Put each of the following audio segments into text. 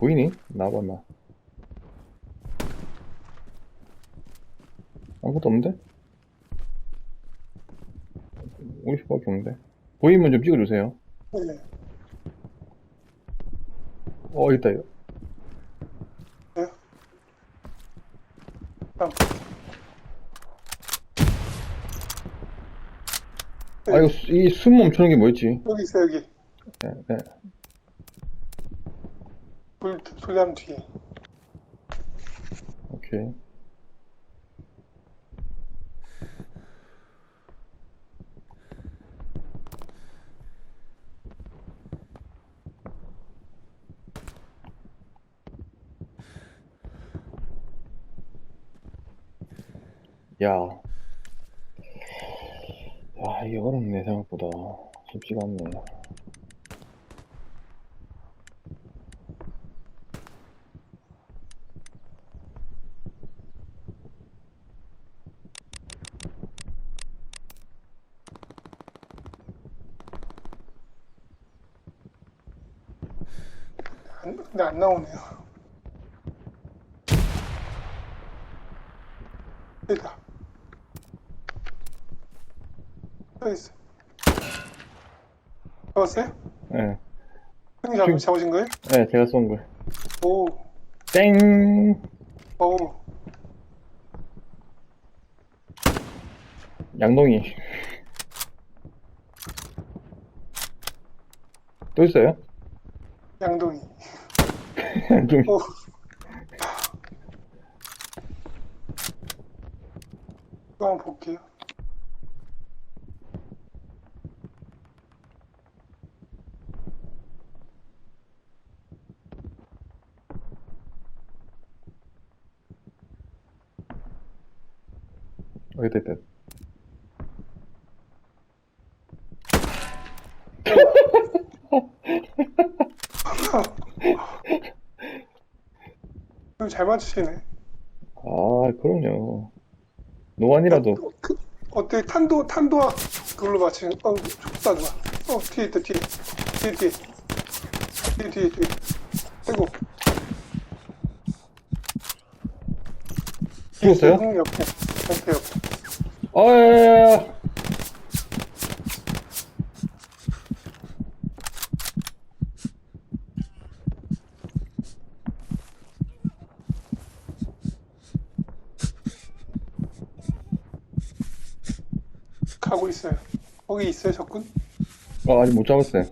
보이니? 나와봐, 나. 아무것도 없는데? 50밖에 없는데? 보이면 좀 찍어주세요. 네. 어, 있다, 이거. 다음. 아, 이거, 수- 이숨 멈추는 게 뭐였지? 여기 있어 여기 네, 네. 불 소리나는 뒤에 오케이. 야. 야, 이게 어렵네, 생각보다. 쉽지가 않네. 나오네요 여기다 여기 있어 잡았어요? 예. 형님 잡, 잡으신 거예요? 네, 제가 쏜 걸. 오, 땡! 오, 양동이. 또 있어요? 양동이 이거 한번 볼게요 어, 있다, 있다. 이거 잘 맞추시네 아, 그럼요. 노안이라도. 어, 그, 어때? 탄도, 탄도 그걸로 맞추는, 어, 좋다, 좋아. 어, 뒤에 있다, 뒤에. 뒤에, 뒤에. 뒤에, 뒤에, 뒤에. 아이고. 죽었어요? 형 옆에. 옆에, 옆에. 아, 야, 야, 야. 가고 있어요. 거기 있어요, 적군? 어, 아직 못 잡았어요.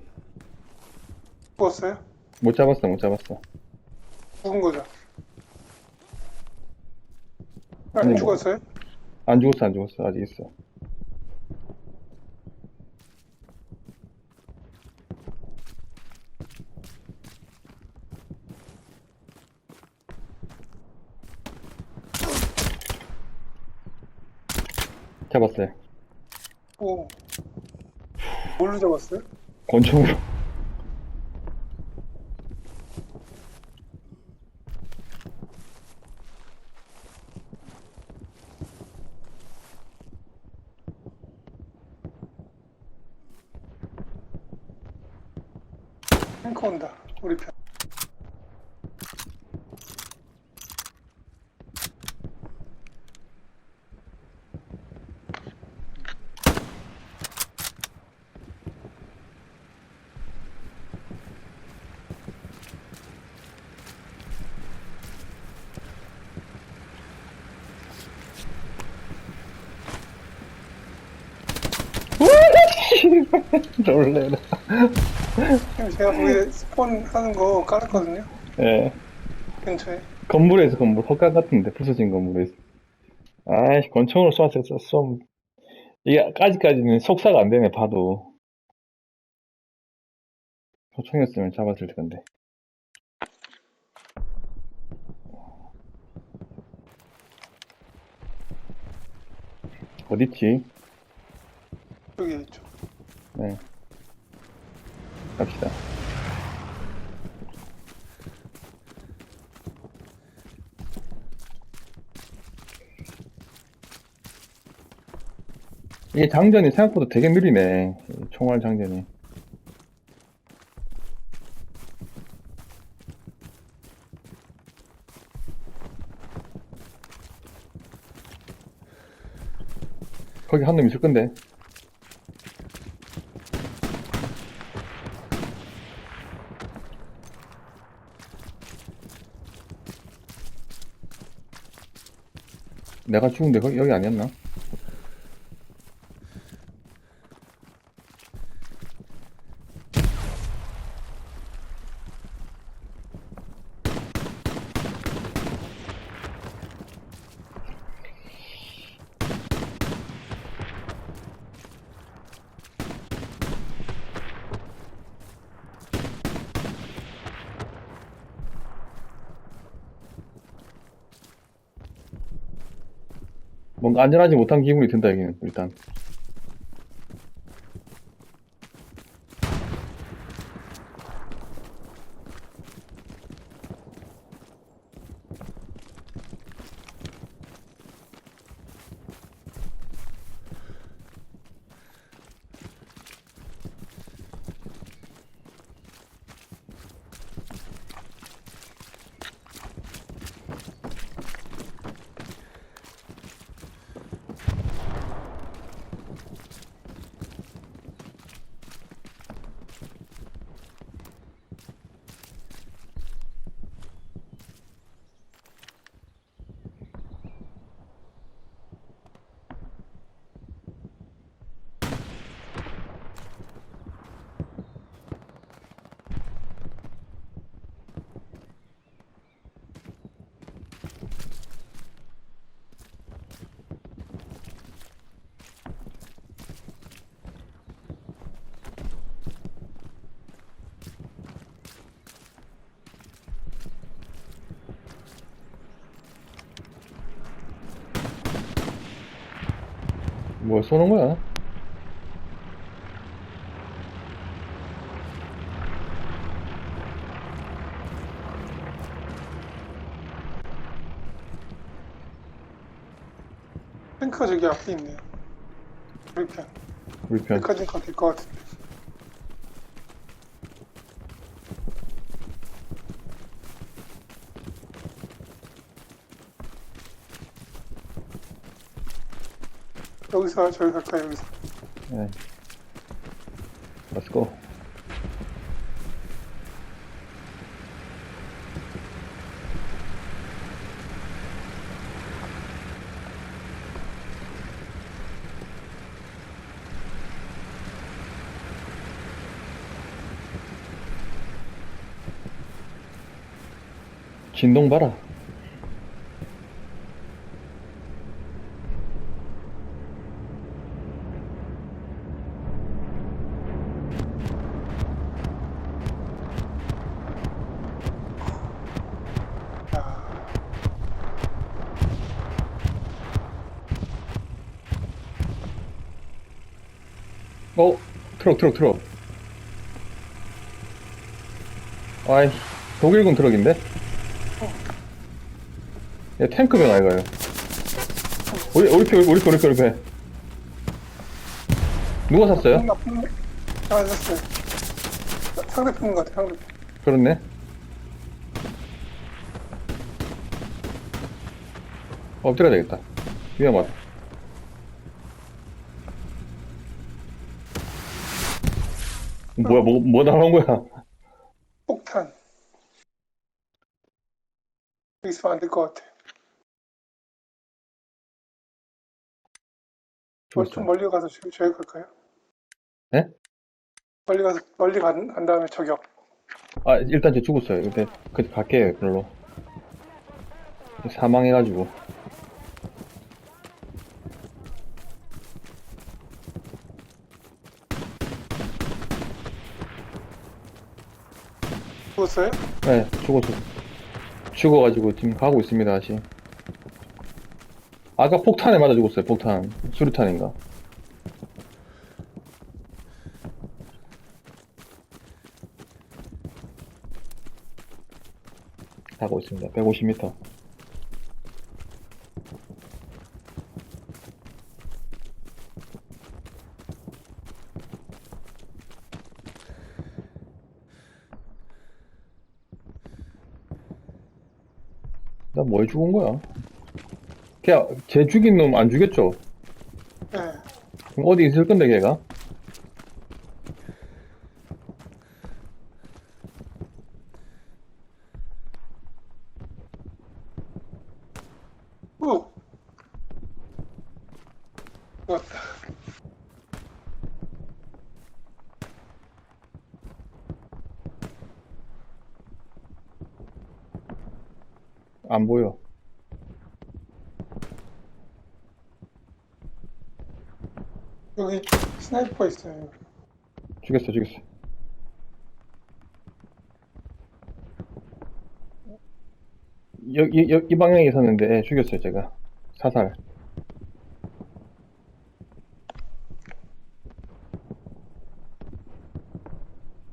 죽었어요? 못 잡았어, 못 잡았어. 죽은 거죠? 아니, 아니, 뭐. 죽었어요? 안 죽었어, 안 죽었어. 아직 있어. 잡았어요. 오. 뭘로 잡았어요? 권총으로. 탱커 온다. 우리 편. 놀래라. 제가 거기 스폰 하는 거 깔았거든요. 예. 근처에. 건물에서 건물, 헛간 같은데, 부서진 건물에서. 아이씨, 권총으로 쏘았어, 쏘. 이게, 아직까지는 속사가 안 되네, 봐도. 소총이었으면 잡았을 텐데. 어딨지? 여기 있죠. 네. 갑시다. 이게 장전이 생각보다 되게 느리네. 총알 장전이. 거기 한 놈 있을 건데. 내가 죽은 데 거기 여기 아니었나? 안전하지 못한 기분이 든다 여기는 일단. 뭐 쏘는 거야? 탱크가 저기 앞에 있네요. 불편. 불편. 여기까지 가도 될것 같은데. 여기서 저기 갈까요? 여기서. 네. Let's. 진동 봐라. 야, 어, 트럭, 트럭, 트럭. 아이, 독일군 트럭인데? 얘 탱크병 아이가요. 우리, 우리 편, 우리 편, 우리 편, 우리 편. 누가 샀어요? 나쁜 아, 됐어요. 상대편 것 같아, 상대편. 그렇네. 엎드려야 되겠다. 위험하다. 뭐야, 뭐, 뭐 나온 거야? 폭탄. 여기 있으면 안될것 같아. 뭐, 좀. 멀리 가서 저기, 저기 갈까요? 네? 멀리 가서, 멀리 간, 간 다음에 저격. 아, 일단 저 죽었어요. 근데, 그, 갈게요, 별로. 사망해가지고. 죽었어요? 네, 죽었어. 죽어가지고 지금 가고 있습니다, 다시. 아까 폭탄에 맞아 죽었어요, 폭탄. 수류탄인가. 가고 있습니다. 150m. 죽은 거야? 걔, 쟤 죽인 놈 안 죽였죠? 네. 그럼 어디 있을 건데, 걔가? 오! 왔다. 안 보여. 여기 스나이퍼 있어요. 죽였어, 죽였어. 여기, 여기, 이 방향에 있었는데, 예, 죽였어요, 제가. 사살.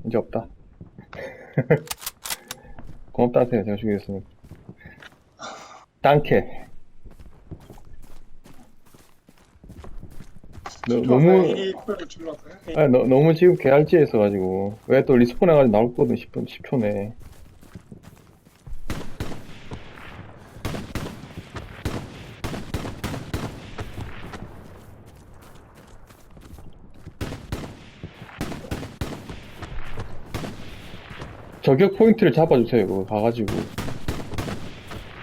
이제 없다. 고맙다 하세요, 제가 죽였으니까. 땅캐. 너, 너무, 이 꼴을 줄라고요? 아, 너, 너무 지금 개알지에 있어가지고. 왜 또 리스폰 해가지고 나올거든, 10분, 10초네. 저격 포인트를 잡아주세요, 그거 가가지고.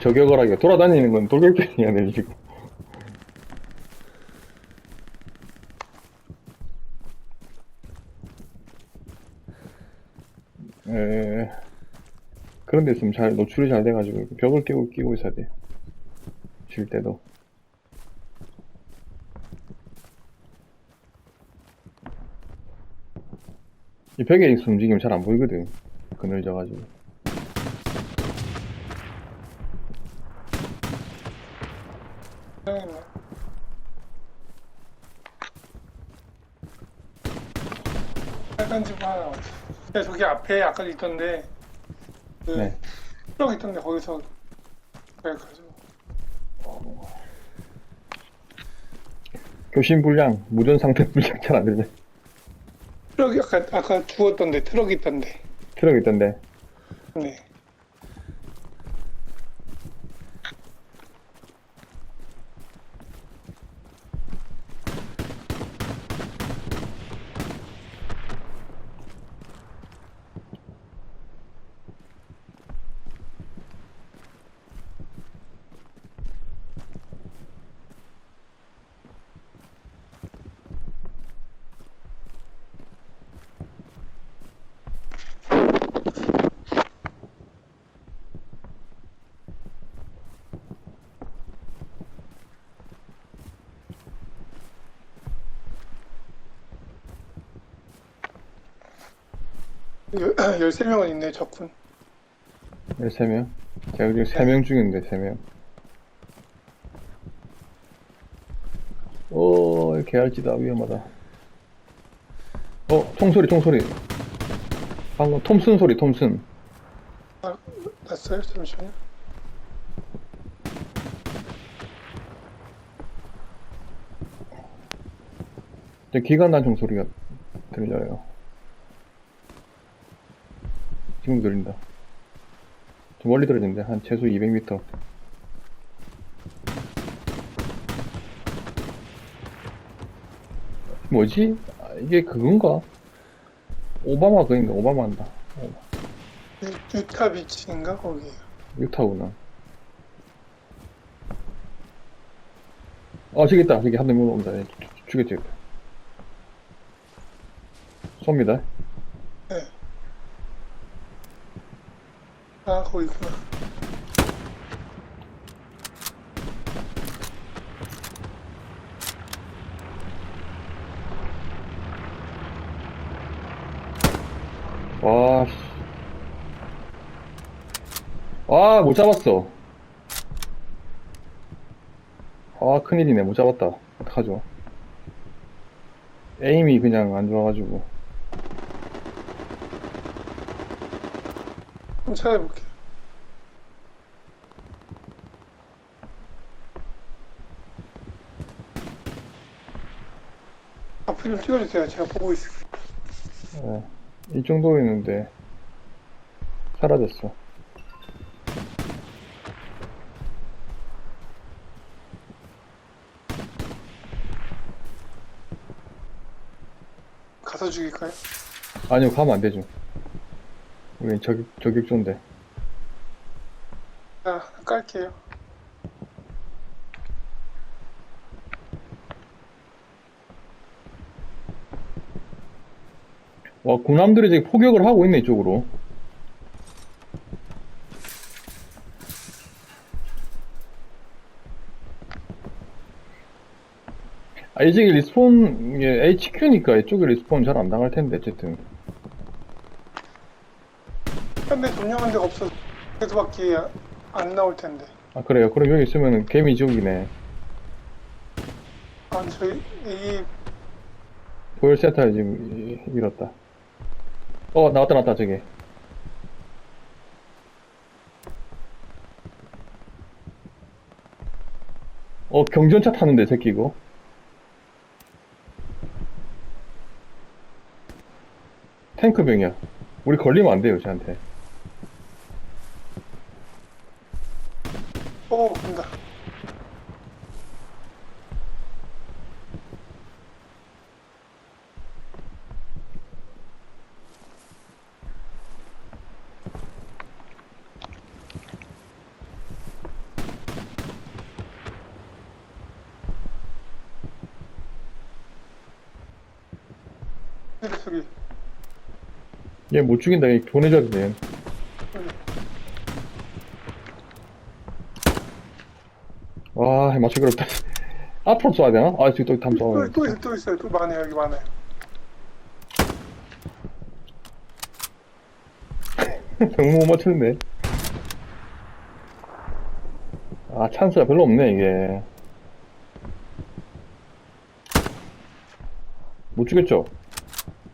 저격을 하기가 돌아다니는 건 돌격병이야, 내리고. 에, 그런 데 있으면 잘, 노출이 잘 돼가지고, 벽을 끼고, 끼고 있어야 돼. 쉴 때도. 이 벽에 있어 움직이면 잘 안 보이거든. 그늘져가지고. 빨간 집 하나 저기 앞에 아까 있던데 그 네. 트럭 있던데 거기서 그래 가지고 교신 불량, 무전 상태 불량 잘 안 되네. 트럭이 아까 아까 죽었던데 트럭 있던데 트럭 있던데. 네 열- 13명은 있네 적군 13명? 제가 지금 3명 중인데, 3명. 오, 개알지다, 위험하다. 어, 총소리, 총소리. 방금 톰슨 소리, 톰슨. 났어요? 잠시만요 저 기관 단총 소리가 들려요. 지금 들린다. 좀 멀리 들리는데, 한 최소 200m. 뭐지? 아, 이게 그건가? 오바마 그인가? 오바마 한다. 유- 유타 비치인가 거기 유타구나. 어, 저기 있다. 저기 한명 온다. 죽였지. 쏩니다. 아 거기 있구나 와, 씨. 아, 못 잡았어. 아, 큰일이네. 못 잡았다. 어떡하죠? 에임이 그냥 안 좋아가지고. 한번 찾아볼게요 앞을 좀 찍어주세요 제가 보고 있을게요 예, 이 정도였는데, 사라졌어. 가서 죽일까요? 아니요, 가면 안 되죠. 우린 저격, 저격조인데. 자, 깔게요. 와, 군함들이 지금 포격을 하고 있네, 이쪽으로. 아, 이제 리스폰, 이게 HQ니까 이쪽에 리스폰 잘 안 당할 텐데, 어쨌든. 현대 점령한 데가 없어서 그래도밖에 안 나올 텐데. 아, 그래요. 그럼 여기 있으면 개미 지옥이네. 아, 저희 이 보열 센터 지금 이- 잃었다. 어, 나왔다, 나왔다, 저기. 어, 경전차 타는데, 새끼 이거. 탱크병이야. 우리 걸리면 안 돼요, 쟤한테. 오, 간다. 소리 소리. 얘못 죽인다, 얘 보내줘야 돼. 와, 맞추기 어렵다. 앞으로 쏴야 되나? 아, 지금 또 담 또, 쏴야 또 있어, 또 있어요. 또 많아요, 여기 많아요. 너무 못 맞추는데. 아, 찬스가 별로 없네, 이게. 못 죽였죠?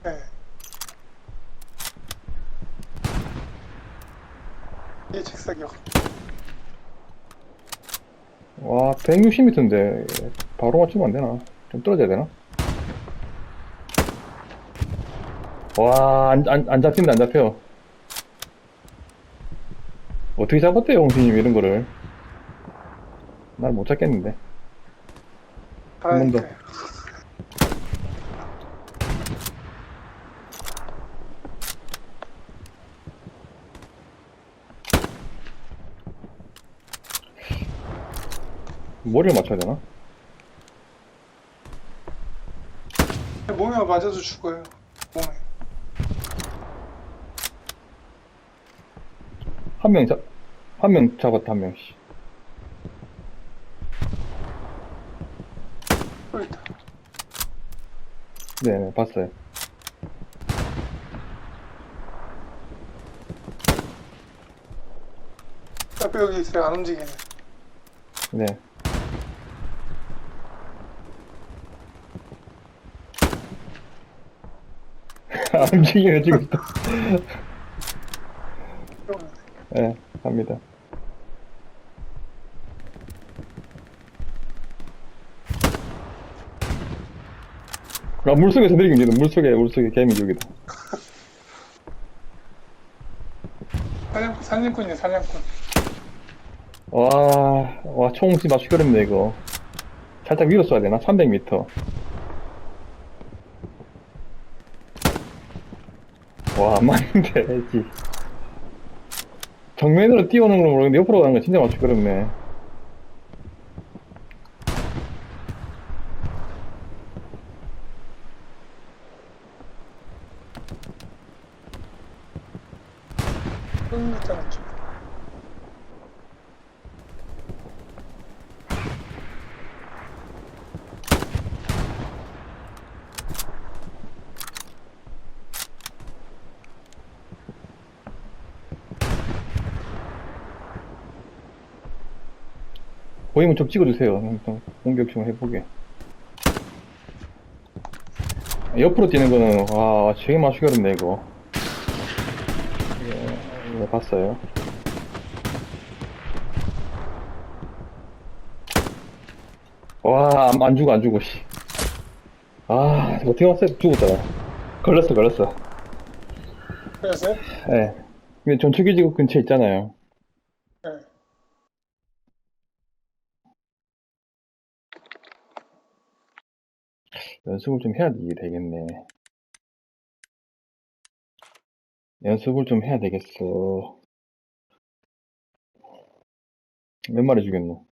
네. 이 책사격. 와, 160m인데, 바로 맞추면 안 되나? 좀 떨어져야 되나? 와, 안, 안, 안 잡힌다, 안 잡혀. 어떻게 잡았대요, 홍신님, 이런 거를. 난못 잡겠는데. 한 번 더. 바라니까요. 머리를 맞춰야 되나? 몸에 맞아서 죽어요. 몸에. 한 명 잡, 한 명 잡았다, 한 명, 씨. 또 있다. 네네, 봤어요. 옆에 여기 있어요. 안 움직이네. 네. 안 움직이네, 지금 또. 이러면. 네, 갑니다. 아, 물속에서 힘들다. 물속에, 물속에 개미 여기다. 사냥꾼, 사냥꾼이에요, 사냥꾼. 와, 와, 총 맞추기 어렵네, 이거. 살짝 위로 쏴야 되나? 300m. 와, 안 맞는데, 지 정면으로 뛰어오는 걸 모르겠는데, 옆으로 가는 거 진짜 맞추기 어렵네. 응, 있잖아. 좀. 보이면 좀 찍어주세요. 좀 공격 좀 해보게. 옆으로 뛰는 거는, 와, 되게 맞추기 어렵네, 이거. 예, 예, 봤어요. 와, 안, 안 죽어, 안 죽어, 씨. 아, 어떻게 왔어요? 죽었다. 걸렸어, 걸렸어. 그래서요? 예. 근데 전투기지국 근처에 있잖아요. 연습을 좀 해야 되겠네. 연습을 좀 해야 되겠어. 몇 마리 죽였노?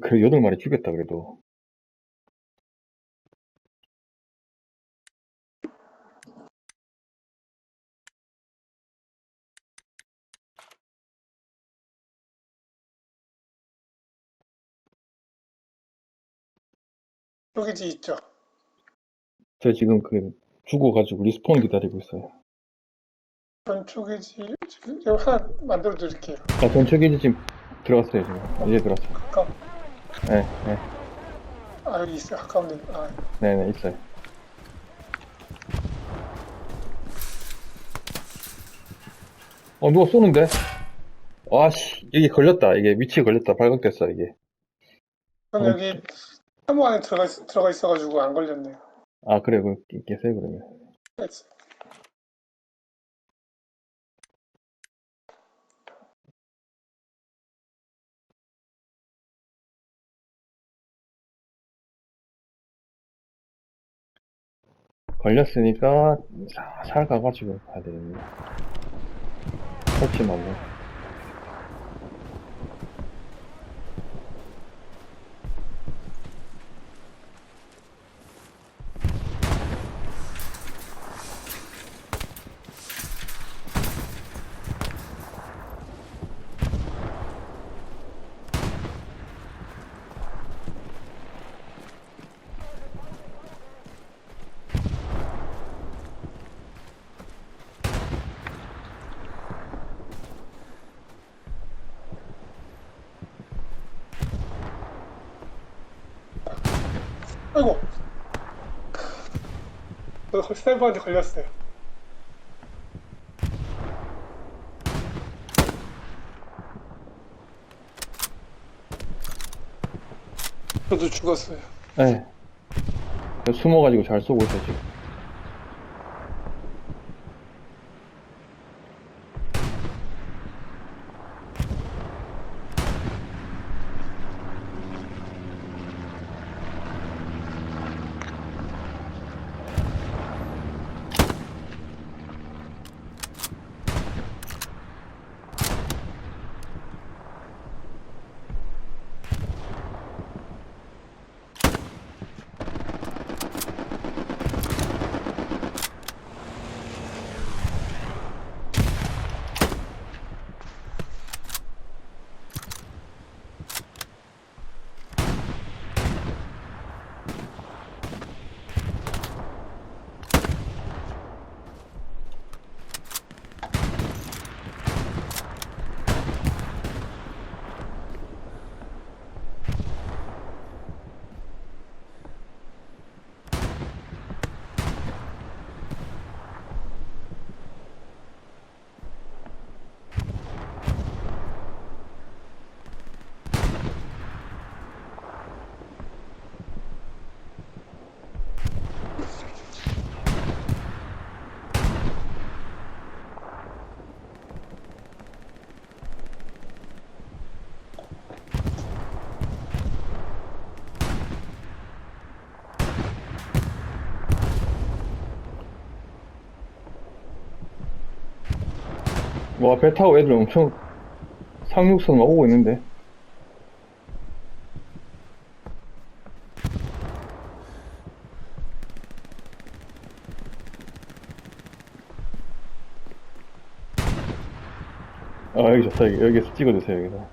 그 여덟 마리 죽였다 그래도. 여기지 있죠. 저 지금 그 죽어가지고 리스폰 기다리고 있어요. 전초기지 지금 제가 하나 만들어 드릴게요. 아, 전초기지 지금 들어갔어요 지금. 이제 들어갔어요. 가까운. 네, 네, 아 여기 있어요. 가까운데. 아 네, 네 있어요. 어 누가 쏘는데? 아씨 여기 걸렸다. 이게 위치에 걸렸다. 발각됐어 이게. 전 어. 여기 사무 안에 들어가 있, 들어가 있어가지고 안 걸렸네요. 아 그래 그 깨- 깨세요 그러면. 알겠어요. 걸렸으니까 살살 가가지고 가야 되겠네. 설치 말고. 아이고. 저 스나이퍼한테 걸렸어요. 저도 죽었어요. 네. 저 숨어가지고 잘 쏘고 있어 지금. 와, 배 타고 애들 엄청 상륙선 막 오고 있는데. 아, 여기 좋다. 여기, 여기서 찍어주세요, 여기서.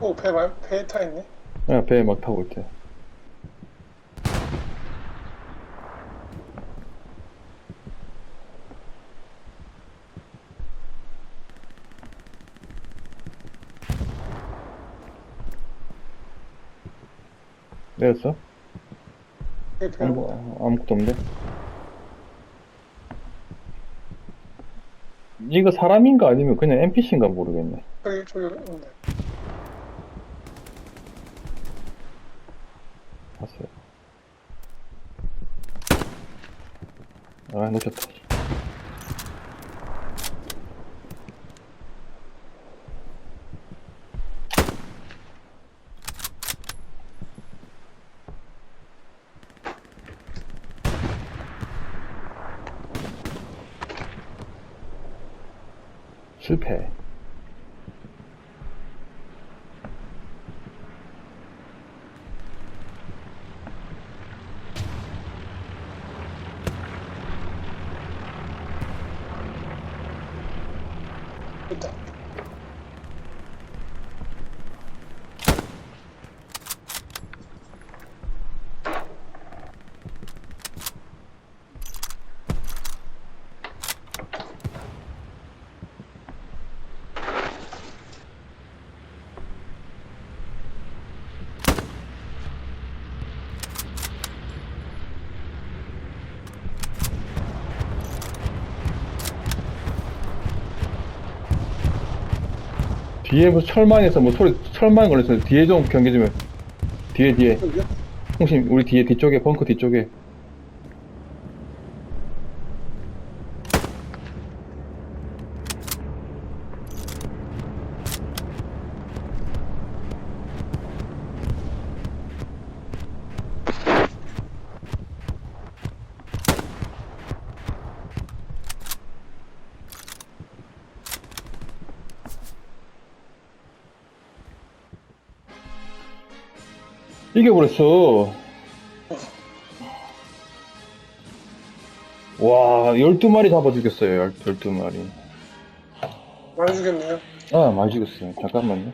오, 배, 말- 배에 타 있네. 아, 배에 막 타고 있대. 배, 배, 아무, 아무것도 없는데? 이거 사람인가 아니면 그냥 NPC인가 모르겠네. 저기, 있는데. 봤어요. 아, 놓쳤다. 支配。 뒤에 뭐 철망에서 뭐 소리, 철망 걸렸어요. 뒤에 좀 경계 좀 해. 뒤에, 뒤에. 홍심, 우리 뒤에, 뒤쪽에, 벙커 뒤쪽에. 이겨버렸어. 와, 12마리 잡아 죽였어요, 12마리. 많이 죽였네요. 아, 많이 죽였어요. 잠깐만요.